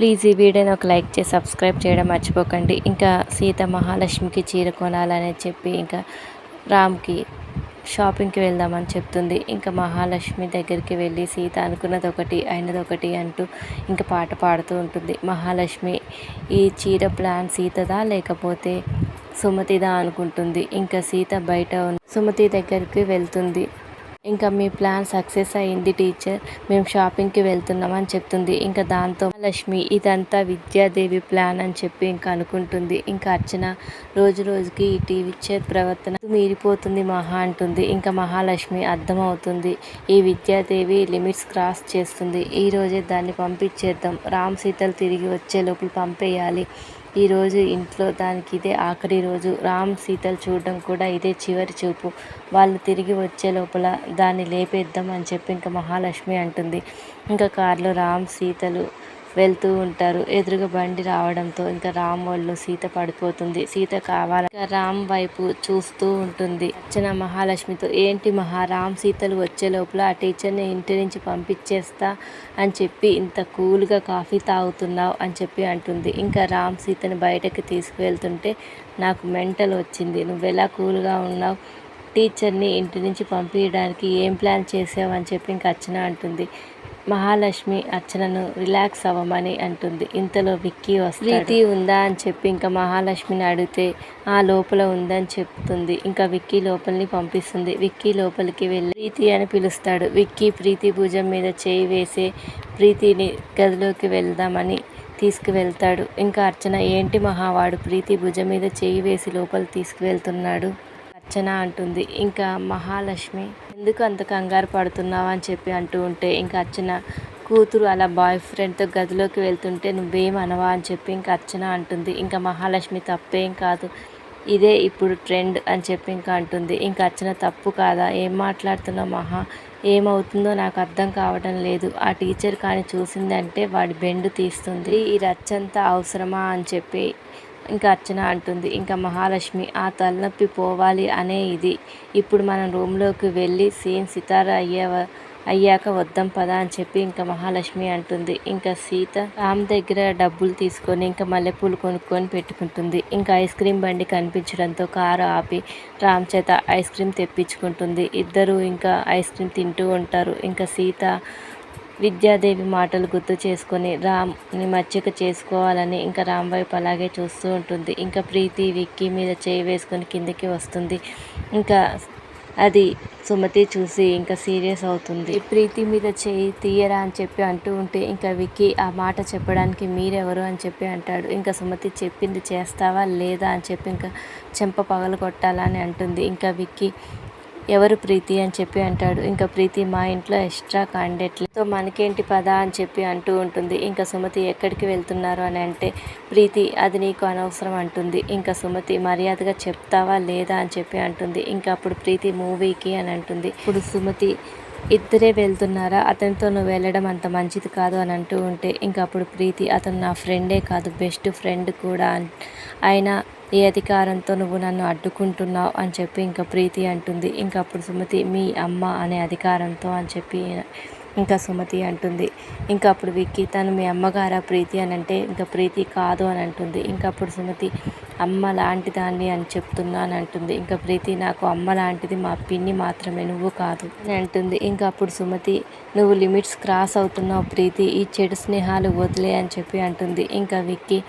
Please ఈ వీడియోని ఒక లైక్ చేసి సబ్స్క్రైబ్ చేయడం మర్చిపోకండి. ఇంకా సీత మహాలక్ష్మికి చీర కొనాలని చెప్పి ఇంకా రామ్కి షాపింగ్కి వెళ్దామని చెప్తుంది. ఇంకా మహాలక్ష్మి దగ్గరికి వెళ్ళి సీత అనుకున్నది ఒకటి అయినది ఒకటి అంటూ ఇంకా పాట పాడుతూ ఉంటుంది. మహాలక్ష్మి ఈ చీర ప్లాన్ సీతదా లేకపోతే సుమతిదా అనుకుంటుంది. ఇంకా సీత బయట సుమతి దగ్గరికి వెళ్తుంది. ఇంకా మీ ప్లాన్ సక్సెస్ అయింది టీచర్. మేము షాపింగ్కి వెళ్తున్నామని చెప్తుంది. ఇంకా దాంతో లక్ష్మి ఇదంతా విద్యాదేవి ప్లాన్ అని చెప్పి ఇంకా అనుకుంటుంది. ఇంకా అర్చన రోజు రోజుకి ఈ టీచర్ ప్రవర్తన మీరిపోతుంది మహా అంటుంది. ఇంకా మహాలక్ష్మి అర్థమవుతుంది. ఈ విద్యాదేవి లిమిట్స్ క్రాస్ చేస్తుంది. ఈ రోజే దాన్ని పంపించేద్దాం. రామ్ సీతలు తిరిగి వచ్చే లోపల పంపేయాలి. ఈరోజు ఇంట్లో దానికి ఇదే ఆఖరి రోజు. రామ్ సీతలు చూడడం కూడా ఇదే చివరి చూపు. వాళ్ళు తిరిగి వచ్చే లోపల దాన్ని లేపేద్దాం అని చెప్పి ఇంకా మహాలక్ష్మి అంటుంది. ఇంకా కారులో రామ్ సీతలు వెళ్తూ ఉంటారు. ఎదురుగా బండి రావడంతో ఇంకా రామ్ వాళ్ళు సీత పడిపోతుంది. సీత కావాలి రామ్ వైపు చూస్తూ ఉంటుంది. అర్చన మహాలక్ష్మితో ఏంటి మహా రామ్ సీతలు వచ్చే లోపల ఆ టీచర్ని ఇంటి నుంచి పంపించేస్తా అని చెప్పి ఇంత కూల్గా కాఫీ తాగుతున్నావు అని చెప్పి అంటుంది. ఇంకా రామ్ సీతని బయటకి తీసుకువెళ్తుంటే నాకు మెంటల్ వచ్చింది. నువ్వు ఎలా కూల్గా ఉన్నావు? టీచర్ని ఇంటి నుంచి పంపించడానికి ఏం ప్లాన్ చేసావు? అని చెప్పి ఇంకా అర్చన అంటుంది. మహాలక్ష్మి అర్చనను రిలాక్స్ అవ్వమని అంటుంది. ఇంతలో విక్కీ వస్తుంది ప్రీతి ఉందా అని చెప్పి ఇంకా మహాలక్ష్మిని అడిగితే ఆ లోపల ఉందని చెప్తుంది. ఇంకా విక్కీ లోపలిని పంపిస్తుంది. విక్కీ లోపలికి వెళ్ళి ప్రీతి అని పిలుస్తాడు. విక్కీ ప్రీతి భుజం మీద చేయి వేసే ప్రీతిని గదిలోకి వెళ్దామని తీసుకువెళ్తాడు. ఇంకా అర్చన ఏంటి మహావాడు? ప్రీతి భుజం మీద చేయి వేసి లోపల తీసుకువెళ్తున్నాడు. అర్చన అంటుంది. ఇంకా మహాలక్ష్మి ఎందుకు అంత కంగారు పడుతున్నావు? అని చెప్పి అంటూ ఉంటే ఇంకా అర్చన కూతురు అలా బాయ్ ఫ్రెండ్తో గదిలోకి వెళ్తుంటే నువ్వేం అనవా? అని చెప్పి ఇంకా అర్చన అంటుంది. ఇంకా మహాలక్ష్మి తప్పేం కాదు. ఇదే ఇప్పుడు ట్రెండ్ అని చెప్పి ఇంకా అంటుంది. ఇంకా అర్చన తప్పు కాదా? ఏం మాట్లాడుతున్నావు మహా? ఏమవుతుందో నాకు అర్థం కావడం లేదు. ఆ టీచర్ కానీ చూసిందంటే వాడి బెండు తీస్తుంది. ఈ రచ్చంతా అవసరమా? అని చెప్పి ఇంకా అర్చన అంటుంది ఇంకా మహాలక్ష్మి ఆ తలనొప్పి పోవాలి అనే ఇది. ఇప్పుడు మనం రూమ్లోకి వెళ్ళి సీన్ సితార అయ్యే అయ్యాక వద్దాం పదా అని చెప్పి ఇంకా మహాలక్ష్మి అంటుంది. ఇంకా సీత రామ్ దగ్గర డబ్బులు తీసుకొని ఇంకా మల్లెపూలు కొనుక్కొని పెట్టుకుంటుంది. ఇంకా ఐస్ క్రీమ్ బండి కనిపించడంతో కారు ఆపి రామ్ చేత ఐస్ క్రీమ్ తెప్పించుకుంటుంది. ఇద్దరు ఇంకా ఐస్ క్రీమ్ తింటూ ఉంటారు. ఇంకా సీత విద్యాదేవి మాటలు గుర్తు చేసుకొని రామ్ని మచ్చిక చేసుకోవాలని ఇంకా రామ్ వైపు అలాగే చూస్తూ ఉంటుంది. ఇంకా ప్రీతి విక్కీ మీద చేయి వేసుకొని కిందికి వస్తుంది. ఇంకా అది సుమతి చూసి ఇంకా సీరియస్ అవుతుంది. ప్రీతి మీద చేయి తీయరా అని చెప్పి అంటూ ఉంటే ఇంకా విక్కీ ఆ మాట చెప్పడానికి మీరెవరు అని చెప్పి అంటాడు. ఇంకా సుమతి చెప్పింది చేస్తావా లేదా అని చెప్పి ఇంకా చెంప పగలు కొట్టాలని అంటుంది. ఇంకా విక్కీ ఎవరు ప్రీతి అని చెప్పి అంటాడు. ఇంకా ప్రీతి మా ఇంట్లో ఎక్స్ట్రా క్యాండిడేట్లతో మనకేంటి పదా అని చెప్పి అంటూ ఉంటుంది. ఇంకా సుమతి ఎక్కడికి వెళ్తున్నారు అని అంటే ప్రీతి అది నీకు అనవసరం అంటుంది. ఇంకా సుమతి మర్యాదగా చెప్తావా లేదా అని చెప్పి అంటుంది. ఇంకా అప్పుడు ప్రీతి మూవీకి అని అంటుంది. ఇప్పుడు సుమతి ఇద్దరే వెళ్తున్నారా? అతనితో నువ్వు వెళ్ళడం అంత మంచిది కాదు అని అంటూ ఉంటే ఇంకా అప్పుడు ప్రీతి అతను నా ఫ్రెండే కాదు బెస్ట్ ఫ్రెండ్ కూడా అయినా ఏ అధికారంతో నువ్వు నన్ను అడ్డుకుంటున్నావు అని చెప్పి ఇంకా ప్రీతి అంటుంది. ఇంకా అప్పుడు సుమతి మీ అమ్మ అనే అధికారంతో అని చెప్పి ఇంకా సుమతి అంటుంది. ఇంకా అప్పుడు విక్కీ తను మీ అమ్మగారా ప్రీతి అని అంటే ఇంకా ప్రీతి కాదు అని అంటుంది. ఇంకా అప్పుడు సుమతి అమ్మ లాంటి దాన్ని అని చెప్తున్నా అని అంటుంది. ఇంకా ప్రీతి నాకు అమ్మ లాంటిది మా పిన్ని మాత్రమే నువ్వు కాదు అని అంటుంది. ఇంకా అప్పుడు సుమతి నువ్వు లిమిట్స్ క్రాస్ అవుతున్నావు ప్రీతి ఈ చెడు స్నేహాలు వదిలే అని చెప్పి అంటుంది. ఇంకా విక్కీ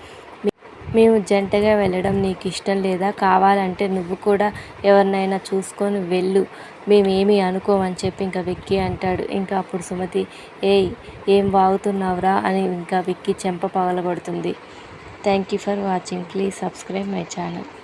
మేము జంటగా వెళ్ళడం నీకు ఇష్టం లేదా? కావాలంటే నువ్వు కూడా ఎవరినైనా చూసుకొని వెళ్ళు. మేమేమీ అనుకోమని చెప్పి ఇంకా విక్కీ అంటాడు. ఇంకా అప్పుడు సుమతి ఏయ్ ఏం వాగుతున్నావురా? అని ఇంకా విక్కీ చెంప పగలగొడుతుంది. Thank you for watching. Please subscribe my channel.